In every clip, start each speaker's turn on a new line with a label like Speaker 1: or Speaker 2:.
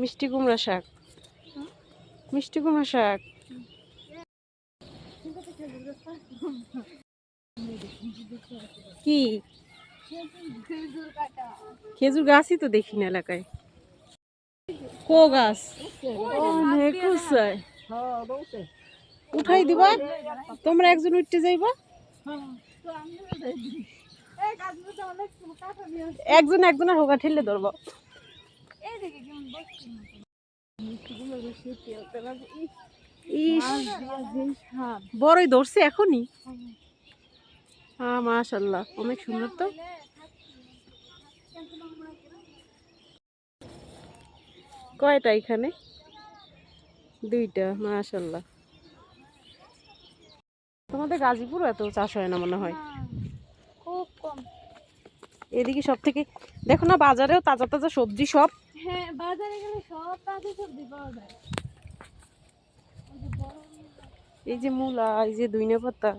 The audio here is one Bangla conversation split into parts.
Speaker 1: মিষ্টি কুমড়া শাক। মিষ্টি কুমড়া শাক। কি? খেজুর গাছই তো দেখি না এলাকায়। কো গাছ? উঠাই দিবা? তোমরা একজন উঠতে যাইবা? একজন একজনের হোগা ঠেললে ধরবো। বড়ই ধরছে এখনই। হ্যাঁ মাশাল্লাহ অনেক সুন্দর তো। কয়টা এখানে? দুইটা মাশাল্লাহ তোমাদের গাজীপুর এত চাষ হয় না মনে হয়?
Speaker 2: খুব কম।
Speaker 1: এদিকে সব থেকে দেখো না বাজারেও তাজা তাজা সবজি সব।
Speaker 2: হ্যাঁ বাজারে গেলে সব তাজা সবজি পাওয়া যায়।
Speaker 1: এই যে মূলা এই যে দুইনা পাতা।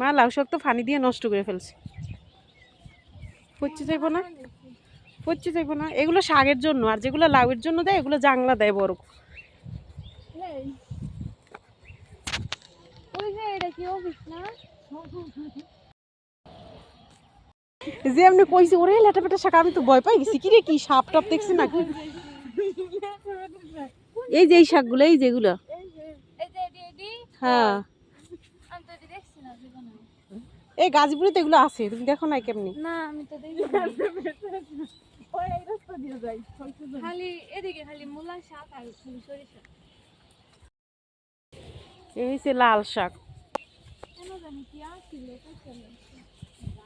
Speaker 1: মা লাউ শাক তো ফানি দিয়ে নষ্ট করে ফেলছে। পচে যাইব না? পচে যাইব না? এগুলো শাকের জন্য আর যেগুলো লাউয়ের জন্য দেয় এগুলো জাংলা দেয় বড়।
Speaker 2: ওই যে এটা কি অফিস না?
Speaker 1: যে এমনি কইছি ওরে লেটা পেটা শাক আমি তো ভয় পাই গেছি। কি রে কি সাপ টাপ দেখছি নাকি? এই যে এই শাকগুলো এই যেগুলো হ্যাঁ। এই গাজীপুরে তো এগুলো আছে তুমি দেখো না কেমনি?
Speaker 2: না আমি তো দেখি খালি এদিকে খালি মূলা শাক আর সরিষা।
Speaker 1: এই হচ্ছে লাল শাক।
Speaker 2: কেন জানি কি আসছিল কোথায়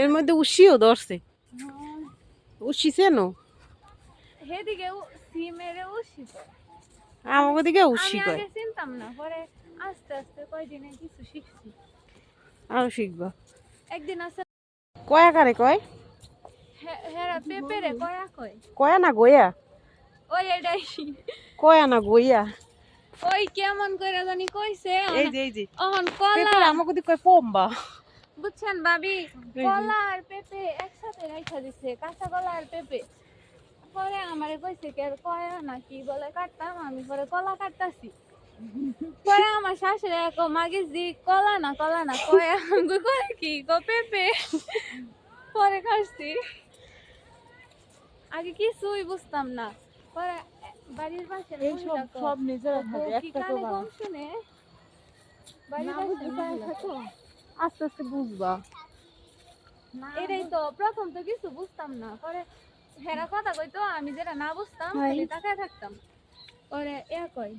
Speaker 1: এর মধ্যে উশিও ধরছে। উশি চেনো
Speaker 2: হেদিকে সিমেরে উষিত
Speaker 1: আমাকে দিকে উশি
Speaker 2: আমি
Speaker 1: কয়।
Speaker 2: আগে চিনতাম না পরে আস্তে আস্তে কয়দিনে কিছু শিখছি।
Speaker 1: আরও শিখবা।
Speaker 2: একদিন আছে
Speaker 1: কয় আকারে কয়?
Speaker 2: হেরা পেপেরে কয়া কয়?
Speaker 1: কয়া না গয়া?
Speaker 2: ওই এটাই।
Speaker 1: কয়া না গইয়া
Speaker 2: ওই কেমন করে জানি কইছে
Speaker 1: এই যে এই যে।
Speaker 2: অহন কলা।
Speaker 1: আমাকে দিকে কয় পম্বা।
Speaker 2: বুঝছেন ভাবি? কলা আর পেঁপে একসাথে রাইখা দিছে কাঁচা কলা আর পেঁপে। পরে আমারে কইছে কে কয়া না কি বলে কাটতাম আমি পরে কলা কাটতাছি। পরে আমার শাশুড়ি এক মাগিস দি কলা না কলা না কয়া আমি কই কি গো পেঁপে? পরে খাচ্ছি আগে কিছুই বুঝতাম না। পরে বাড়ির পাশে
Speaker 3: সব সব নিজেরা থাকে
Speaker 2: কি
Speaker 3: একটা।
Speaker 2: কম শুনে? বাড়ির পাশে।
Speaker 3: থাকো।
Speaker 1: আস্তে আস্তে বুঝবা।
Speaker 2: এটাই তো প্রথম তো কিছু বুঝতাম না। পরে হেরা কথা কইতো আমি যেটা না বুঝতাম। তাকায় থাকতাম। পরে এ কই